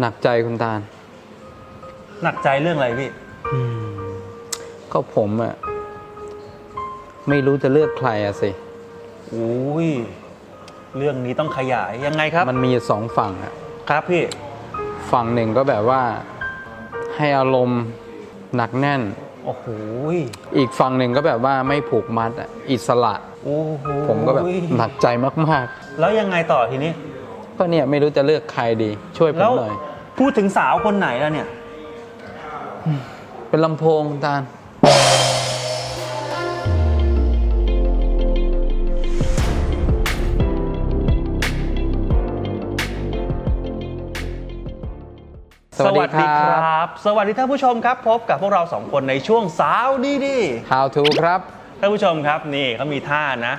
หนักใจคุณตาลหนักใจเรื่องอะไรพี่ ก็ผมอะไม่รู้จะเลือกใครอะสิ อุ้ย เรื่องนี้ต้องขยายยังไงครับ มันมีสองฝั่งอะครับพี่ ฝั่งหนึ่งก็แบบว่าให้อารมณ์หนักแน่น โอ้โหยอีกฝั่งหนึ่งก็แบบว่าไม่ผูกมัดอะอิสระ โอ้โหผมก็แบบหนักใจมากแล้วยังไงต่อทีนี้ๆ ก็เนี่ยไม่รู้จะเลือกใครดี ช่วยผแล้มวหน่อย พูดถึงสาวคนไหนแล้วเนี่ย เป็นลำโพงตาลสวัสดีครับบสวัสดีท่านผู้ชมครับ พบกับพวกเราสองคนในช่วงสาวดีดี How to ครับท่านผู้ชมครับนี่เขามีท่านะ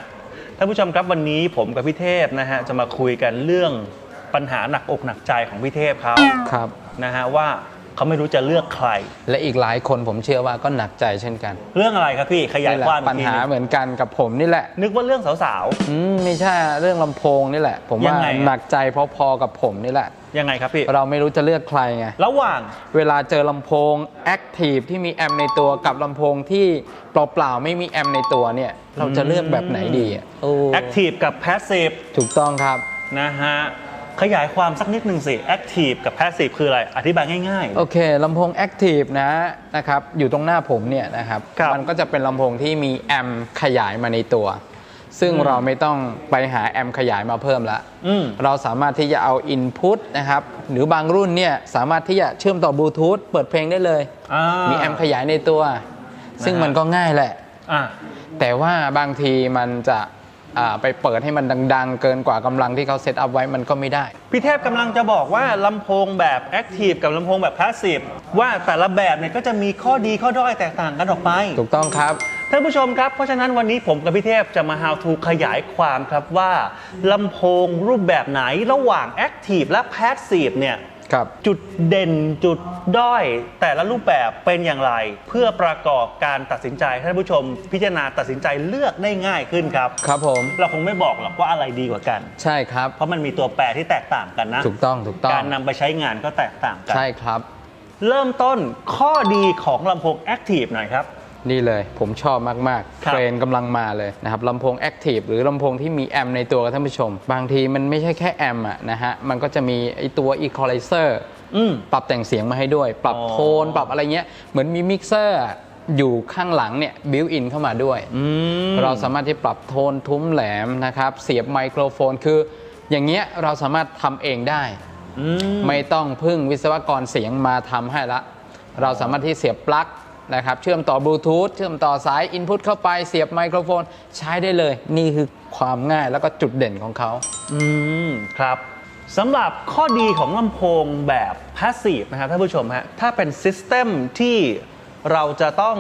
ท่านผู้ชมครับวันนี้ผมกับพี่เทพนะฮะจะมาคุยกันเรื่องปัญหาหนักอกหนักใจของพี่เทพเขาครับ นะฮะว่า เขาไม่รู้จะเลือกใคร และอีกหลายคนผมเชื่อว่าก็หนักใจเช่นกันเรื่องอะไรครับพี่ขยายนี่แหละความอีปักญทีหาหนึ่งเหมือนกันกับผมนี่แหละนึกว่าเรื่องสาว อืมไม่ใช่เรื่องลำโพงนี่แหละ ผมยัว่างไงอะ หนักใจพอๆกับผมนี่แหละ ๆยังไงครับพี่เราไม่รู้จะเลือกใครไง ระหว่าง เวลาเจอลำโพงแอคทีฟที่มีแอมในตัวกับลำโพงที่เปล่าๆไม่มีแอมในตัวเนี่ย เราจะเลือกแบบไหนดีอะโอ้ active กับ passive ถูกต้องครับ นะฮะ ขยายความสักนิดหนึ่งสิ active กับ passive คืออะไร อธิบายง่าย โอเคลำโพงแอคทีฟนะนะครับอยู่ตรงหน้าผมเนี่ยนะครับครับมันก็จะเป็นลำโพงที่มีแอมขยายมาในตัว ซึ่งอืมเราไม่ต้องไปหาแอมขยายมาเพิ่มละๆอืม เราสามารถที่จะเอา Input นะครับหรือบางรุ่นเนี่ยสามารถที่จะเชื่อมต่อบลูทูธเปิดเพลงได้เลยอ่ามีแอมขยายในตัว ซึ่งนะฮะ มันก็ง่ายแหละ อะแต่ว่าบางทีมันจะอ่า ไปเปิดให้มันดัง ๆ เกินกว่ากำลังที่เขาเซตอัพไว้มันก็ไม่ได้ พี่เทพกำลังจะบอกว่าลำโพงแบบ active กับลำโพงแบบ passive ว่าแต่ละแบบเนี่ยก็จะมีข้อดีข้อด้อยแตกต่างกันออกไป ถูกต้องครับท่านผู้ชมครับ เพราะฉะนั้นวันนี้ผมกับพี่เทพจะมา how to ขยายความครับว่าลำโพงรูปแบบไหนระหว่าง active และ passive เนี่ย ครับ จุดเด่นจุดด้อยแต่ละรูปแบบเป็นอย่างไร เพื่อประกอบการตัดสินใจให้ท่านผู้ชม พิจารณาตัดสินใจเลือกได้ง่ายขึ้นครับ ครับผม เราคงไม่บอกหรอกว่าอะไรดีกว่ากัน ใช่ครับ เพราะมันมีตัวแปรที่แตกต่างกันนะ ถูกต้องถูกต้อง การนำไปใช้งานก็แตกต่างกัน ใช่ครับ เริ่มต้นข้อดีของลำโพง Active หน่อยครับ นี่เลยผมชอบมากๆครับเทรนด์กำลังมาเลยนะครับลำโพงแอคทีฟหรือลำโพงที่มีแอมในตัวครับท่านผู้ชม บางทีมันไม่ใช่แค่แอมอะนะฮะมันก็จะมีไอตัวอีควอไลเซอร์อืมปรับแต่งเสียงมาให้ด้วย ปรับอ๋อโทนปรับอะไรเงี้ยเหมือนมีมิกเซอร์อยู่ข้างหลังเนี่ยบิวอินเข้ามาด้วย อืม เราสามารถที่ปรับโทนทุ้มแหลมนะครับ เสียบไมโครโฟนคือ อย่างเงี้ยเราสามารถทำเองได้อืมไม่ต้องพึ่งวิศวกรเสียงมาทำให้ละ เราสามารถที่เสียบปลั๊ก นะครับเชื่อมต่อบลูทูธเชื่อมต่อสายอินพุตเข้าไปเสียบไมโครโฟน ใช้ได้เลย นี่คือความง่ายแล้วก็จุดเด่นของเขา อืมครับสำหรับข้อดีของลำโพงแบบ Passive นะครับท่านผู้ชมฮะถ้าเป็นซิสเต็มที่เราจะต้อง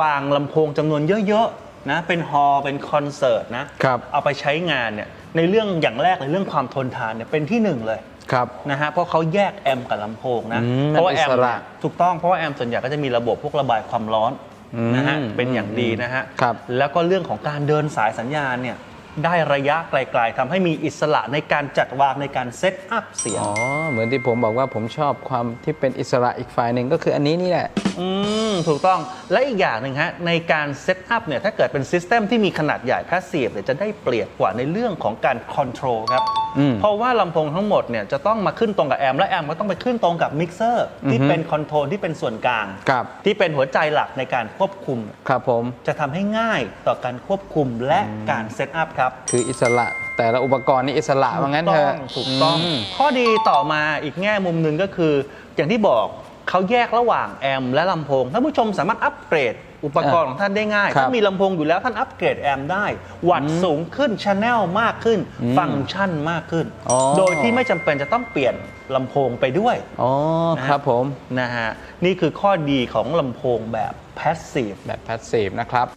วางลำโพงจำนวนเยอะๆนะเป็นฮอลล์เป็นคอนเสิร์ตนะครับ เอาไปใช้งานเนี่ยในเรื่องอย่างแรกเลยเรื่องความทนทานเนี่ยเป็นที่หนึ่งเลย ครับ นะฮะเพราะเขาแยกแอมป์กับลำโพงนะอืมเพราะว่าแอมมันอิป์สระเนี่ยถูกต้องเพราะว่าแอมป์ส่วนใหญ่ก็จะมีระบบพวกระบายความร้อนอืมนะฮะเป็นอย่างดีนะฮะครับ แล้วก็เรื่องของการเดินสายสัญญาณเนี่ยได้ระยะไกลๆทำให้มีอิสระในการจัดวางในการเซตอัพเสียง อ๋อ เหมือนที่ผมบอกว่าผมชอบความที่เป็นอิสระอีกฝ่ายหนึ่งก็คืออันนี้นี่แหละ อืมถูกต้องและอีกอย่างหนึ่งฮะในการเซตอัพเนี่ยถ้าเกิดเป็นซิสเต็มที่มีขนาดใหญ่ Passive เนี่ยจะได้เปรียบกว่าในเรื่องของการคอนโทรลครับอืมเพราะว่าลำโพงทั้งหมดเนี่ยจะต้องมาขึ้นตรงกับแอมป์และแอมป์ก็ต้องไปขึ้นตรงกับมิกเซอร์ที่อือฮึเป็นคอนโทรลที่เป็นส่วนกลาง ครับ ที่เป็นหัวใจหลักในการควบคุม ครับผม จะทำให้ง่ายต่อการควบคุมและการเซตอัพครับ คืออิสระ แต่ละอุปกรณ์นี่อิสระว่างั้นเถอะ ถูกต้องมข้อดีต่อมาอีกแง่มุมหนึ่งก็คือ อย่างที่บอก เขาแยกระหว่างแอมป์และลำโพงท่านผู้ชมสามารถอัปเกรดอุปกรณ์ของท่านได้ง่ายครับถ้ามีลำโพงอยู่แล้วท่านอัปเกรดแอมป์ได้ วัตต์สูงขึ้นชแนลมากขึ้น อืมฟังก์ชันมากขึ้น อ๋อ โดยที่ไม่จำเป็นจะต้องเปลี่ยนลำโพงไปด้วย อ๋อนะฮะครับผม นะฮะ นี่คือข้อดีของลำโพงแบบ passive แบบ passive นะครับ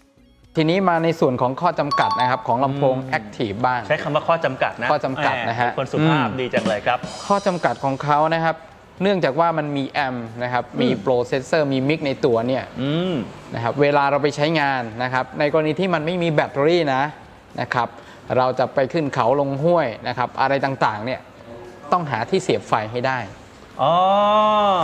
ทีนี้มาในส่วนของข้อจำกัดนะครับ ของลำโพง active บ้าง ใช้คำว่าข้อจำกัดนะข้อจำกัดนะฮะแหมคนสุภาพอืม ดีจังเลยครับ ข้อจำกัดของเขานะครับ เนื่องจากว่ามันมีแอมป์นะครับ มีโปรเซสเซอร์ มีมิกในตัวเนี่ยอืมนะครับ เวลาเราไปใช้งานนะครับ ในกรณีที่มันไม่มีแบตเตอรี่นะนะครับ เราจะไปขึ้นเขาลงห้วยนะครับ อะไรต่างๆเนี่ยต้องหาที่เสียบไฟให้ได้อ๋อ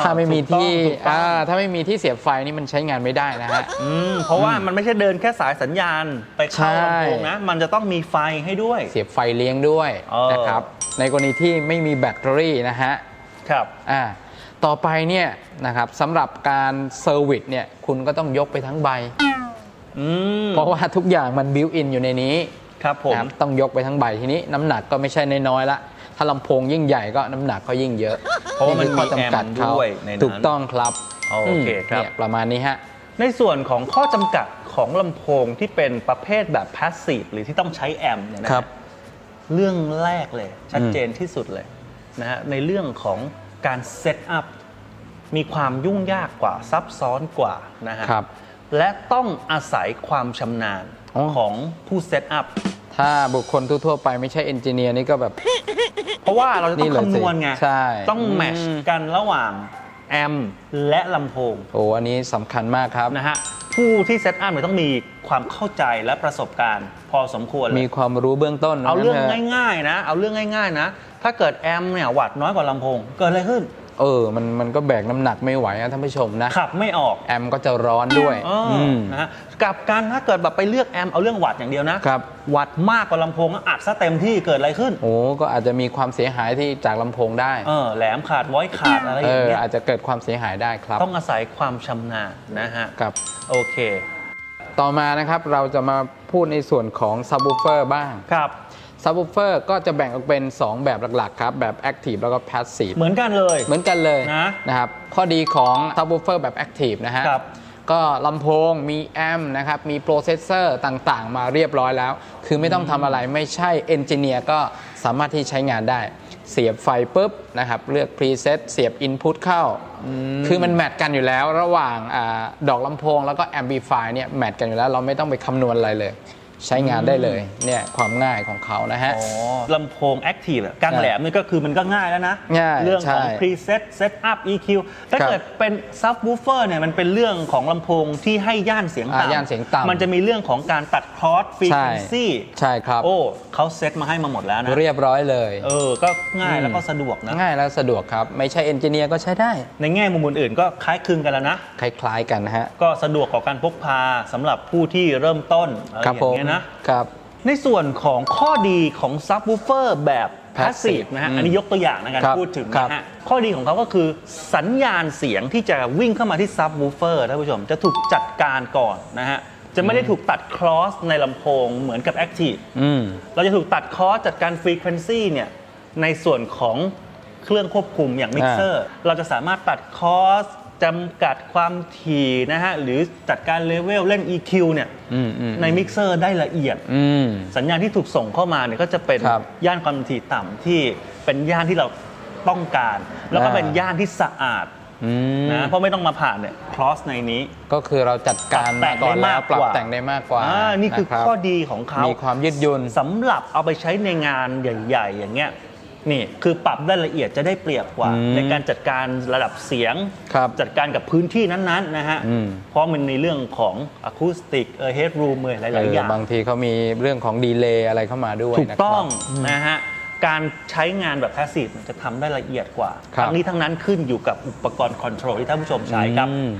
ถ้าไม่มีที่ถูกต้องถูกต้องอ่าถ้าไม่มีที่เสียบไฟนี่มันใช้งานไม่ได้นะฮะอืมเพราะว่ามันไม่ใช่เดินแค่สายสัญญาณไปเข้าใช่ลำโพงนะ มันจะต้องมีไฟให้ด้วย เสียบไฟเลี้ยงด้วยเออนะครับ ในกรณีที่ไม่มีแบตเตอรี่นะฮะ ครับอ่าต่อไปเนี่ยนะครับสำหรับการเซอร์วิสเนี่ยคุณก็ต้องยกไปทั้งใบ อืมเพราะว่าทุกอย่างมันบิวอินอยู่ในนี้ครับผมนะครับต้องยกไปทั้งใบทีนี้น้ำหนักก็ไม่ใช่น้อยๆละ ถ้าลำโพงยิ่งใหญ่ก็น้ำหนักก็ยิ่งเยอะเพราะว่ามันคือข้อมีแอจำกัดมป์เขาด้วยในนั้นถูกต้องครับโอเคมครับ นี่ยประมาณนี้ฮะ ในส่วนของข้อจำกัดของลำโพงที่เป็นประเภทแบบ passive หรือที่ต้องใช้แอมป์เนี่ยนะฮะครับ เรื่องแรกเลย ชัดเจนที่สุดเลย นะฮะในเรื่องของการเซตอัพมีความยุ่งยากกว่าซับซ้อนกว่านะฮะครับและต้องอาศัยความชำนาญอ๋อ ของผู้เซตอัพ ถ้าบุคคลทั่วๆไปไม่ใช่เอนจิเนียร์นี่ก็แบบ เพราะว่าเราจะต้นี่องเลยสิคำนวณไง ใช่ต้องแมทช์กันระหว่างแอมป์และลำโพงโอ้อันนี้สำคัญมากครับ นะฮะผู้ที่เซตอัพเนี่ยต้องมีความเข้าใจและประสบการณ์ พอสมควรเลยมีความรู้เบื้องต้นเอาเรื่องงั้นถะง่ายๆ นะ เอาเรื่องง่าย ๆ นะ ถ้าเกิดแอมป์เนี่ยวัดน้อยกว่าลำโพงเกิดอะไรขึ้น เออ มันมันก็แบกน้ำหนักไม่ไหวนะท่านผู้ชมนะขับไม่ออกแอมก็จะร้อนด้วยเออออืมนะฮะกลับกันถ้าเกิดแบบไปเลือกแอมป์เอาเรื่องวัดอย่างเดียวนะครับวัดมากกว่าลำโพงก็อัดซะเต็มที่เกิดอะไรขึ้นโอ้ก็อาจจะมีความเสียหายที่จากลำโพงได้เออแหลมขาดไว้ขาดอะไรอเอย่างอเงี้ยอาจจะเกิดความเสียหายได้ครับ ต้องอาศัยความชำนาญนะฮะครับโอเค ต่อมานะครับเราจะมาพูดในส่วนของซับ w ูเฟอร์บ้างครับซับ w ูเฟอร์ก็จะแบ่งออกเป็น 2 แบบหลักๆ ครับ แบบ Active แล้วก็ Passive เหมือนกันเลยเหมือนกันเลยนะนะครับข้อดีของซับ w ูเฟอร์แบบ Active นะฮะครับก็ลำโพงมีแอมป์นะครับ มีโปรเซสเซอร์ต่างๆ มาเรียบร้อยแล้ว คือไม่ต้องทำอะไรไม่ใช่เอนจิเนียร์ก็สามารถที่ใช้งานได้ เสียบไฟปุ๊บนะครับเลือก preset เสียบ input เข้า คือมันแมทกันอยู่แล้ว ระหว่างอาดอกลำโพงแล้วก็ amplify เนี่ยแมทกันอยู่แล้ว เราไม่ต้องไปคำนวณอะไรเลย ใช้งานได้เลยเนี่ยความง่ายของเขานะฮะ อ๋อลำโพง Active อะกลางแหลมนี่ก็คือมันก็ง่ายแล้วนะ ง่ายเรื่องของ ใช่ preset setup EQ ถ้าครับเกิดเป็น subwoofer เนี่ยมันเป็นเรื่องของลำโพงที่ให้ย่านเสียงอ่าต่ำย่านเสียงต่ำ มันจะมีเรื่องของการตัด cross ใช่ frequency ใช่ครับ โอ้เขาเซตมาให้มาหมดแล้วนะ เรียบร้อยเลย เออ ก็ง่ายอืมแล้วก็สะดวกนะ ง่ายแล้วสะดวกครับ ไม่ใช่เอนจิเนียร์ก็ใช้ได้ ในแง่มุมอื่นๆก็คล้ายคลึงกันแล้วนะ คล้ายๆกันนะฮะ ก็สะดวกต่อการพกพาสำหรับผู้ที่เริ่มต้นอะไรครับอผย่ามงเงี้ยนะครับ ในส่วนของข้อดีของ subwoofer แบบ Passive passive นะฮะอืมอันนี้ยกตัวอย่างในการครับพูดถึงครับนะฮะข้อดีของเขาก็คือสัญญาณเสียงที่จะวิ่งเข้ามาที่ subwoofer ท่านผู้ชมจะถูกจัดการก่อนนะฮะ จะไม่ได้ถูกตัด cross ในลำโพงเหมือนกับ active อืม เราจะถูกตัด cross จัดการ frequency เนี่ยในส่วนของเครื่องควบคุมอย่างมิกเซอร์ เราจะสามารถตัด cross จำกัดความถี่นะฮะ หรือจัดการเลเวลเล่น EQ เนี่ยอืมอืมในมิกเซอร์ได้ละเอียด อืม สัญญาณที่ถูกส่งเข้ามาเนี่ยก็จะเป็นครับย่านความถี่ต่ำที่เป็นย่านที่เราต้องการ แล้วก็อ่า เป็นย่านที่สะอาดอืมนะเพราะไม่ต้องมาผ่านเนี่ย cross ในนี้ ก็คือเราจัดการมาก่อนแล้วปรับแต่งได้มากกว่าอ่านี่คือรับข้อดีของเขามีความยืดหยุ่น สำหรับเอาไปใช้ในงานใหญ่ ๆ อย่างเงี้ย นี่คือปรับได้ละเอียดจะได้เปรียบกว่า อืมในการจัดการระดับเสียง ครับจัดการกับพื้นที่นั้นๆนะฮะ อืม เพราะมันในเรื่องของอะคูสติกเออเฮดรูมหลายเอๆออย่างบางทีเขามีเรื่องของดีเลย์อะไรเข้ามาด้วยถูกนะครับ ต้องนะฮะ การใช้งานแบบ passive เนี่ยจะทำได้ละเอียดกว่าครับ ทั้งนี้ทั้งนั้นขึ้นอยู่กับอุปกรณ์คอนโทรลที่ท่านผู้ชมใช้ครับ อืม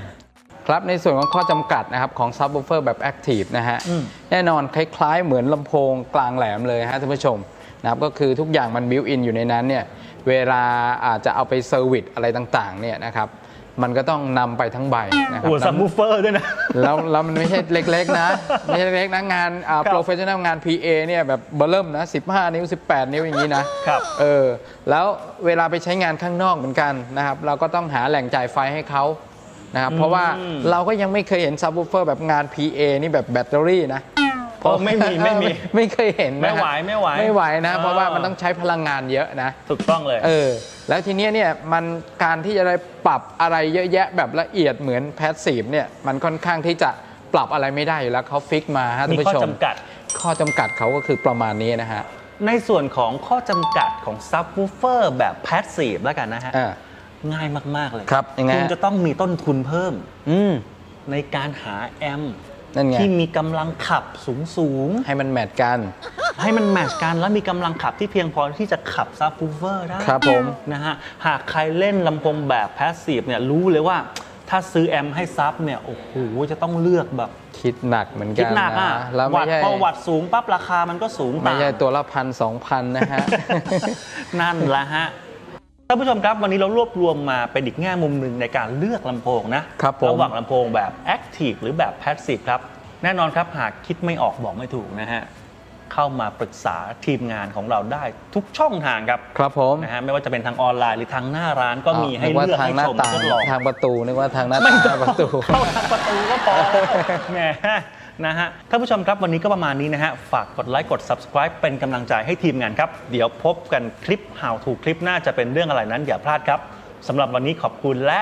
ครับในส่วนของข้อจำกัดนะครับของ subwoofer แบบ active นะฮะ อืมแน่นอนคล้ายๆเหมือนลำโพงกลางแหลมเลยฮะท่านผู้ชม นะครับก็คือทุกอย่างมัน built in อยู่ในนั้นเนี่ยเวลาอาจจะเอาไปเซอร์วิสอะไรต่างๆเนี่ยนะครับมันก็ต้องนำไปทั้งใบนะครัโอ้ซับนำวูเฟอร์ด้วยนะ แล้วแล้วมันไม่ใช่เล็กๆนะ ไม่ใช่เล็กๆนะ งานอ่าครับโปรเฟชชั่นแนลงาน PA เนี่ยแบบเบอร์เริ่มนะ 15 นิ้ว 18 นิ้วอย่างนี้นะครับ เออแล้วเวลาไปใช้งานข้างนอกเหมือนกันนะครับ เราก็ต้องหาแหล่งจ่ายไฟให้เขานะครับ เพราะว่าอืมเราก็ยังไม่เคยเห็นซับ w ูเฟอร์แบบงาน PA นี่แบบแบตเตอรี่นะ โอ้ไม่มีไม่มี ไม่เคยเห็นนะไม่ไหวไม่ไหวไม่ไหวนะเออเพราะว่ามันต้องใช้พลังงานเยอะนะ ถูกต้องเลย เออ แล้วทีเนี้ยเนี่ยมันการที่จะได้ปรับอะไรเยอะแยะแบบละเอียดเหมือนแพสซีฟเนี่ยมันค่อนข้างที่จะปรับอะไรไม่ได้อยู่แล้วเขาฟิกมาฮะท่านมีข้อผู้ชม จำกัด ข้อจำกัดเขาก็คือประมาณนี้นะฮะ ในส่วนของข้อจำกัดของซับวูเฟอร์แบบ passive แล้วกันนะฮะ อ่าง่ายมาก ๆ เลยครับยังไงฮะ คุณจะต้องมีต้นทุนเพิ่ม อืม ในการหาแอมป์ นั่นไง ที่มีกำลังขับสูงสูงๆให้มันแมทกันให้มันแมทช์กันแล้วมีกำลังขับที่เพียงพอที่จะขับซับ w ูเฟอร์ได้ครับผม นะฮะหากใครเล่นลำโพงแบบแพสซีฟเนี่ยรู้เลยว่า ถ้าซื้อแอมป์ให้ซับเนี่ยโอ้โหจะต้องเลือกแบบคิดหนักเหมือนคิกัดนหนักอะนะแล้ววัไม่ดใช่พอวัดสูงปั๊บราคามันก็สูงไม่ตาม ใช่ตัวละพันสองพันนะฮะ นั่นแหละฮะท่านผู้ชมครับวันนี้เรารวบรวมมาเป็นอีกแง่มุมหนึ่งในการเลือกลำโพงนะครับผม ระหว่างลำโพงแบบ Active หรือแบบ Passive ครับ แน่นอนครับหากคิดไม่ออกบอกไม่ถูกนะฮะ เข้ามาปรึกษาทีมงานของเราได้ทุกช่องทางครับครับผมนะฮะไม่ว่าจะเป็นทางออนไลน์หรือทางหน้าร้านก็มีให้นึว่าเลือกทางให้หน้าชมต่างทดลอง ทางประตูนึกว่าทางหน้าไม่ต่างต้องประตู เข้าทางประตูก็พอแหม นะฮะท่านผู้ชมครับวันนี้ก็ประมาณนี้นะฮะ ฝากกดไลค์กด subscribe เป็นกำลังใจให้ทีมงานครับ เดี๋ยวพบกันคลิป How to คลิปหน้าจะเป็นเรื่องอะไรนั้นอย่าพลาดครับสำหรับวันนี้ขอบคุณและ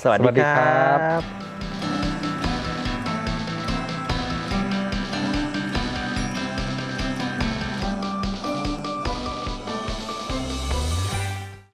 สวัสสวัสดีดีคครัรับบ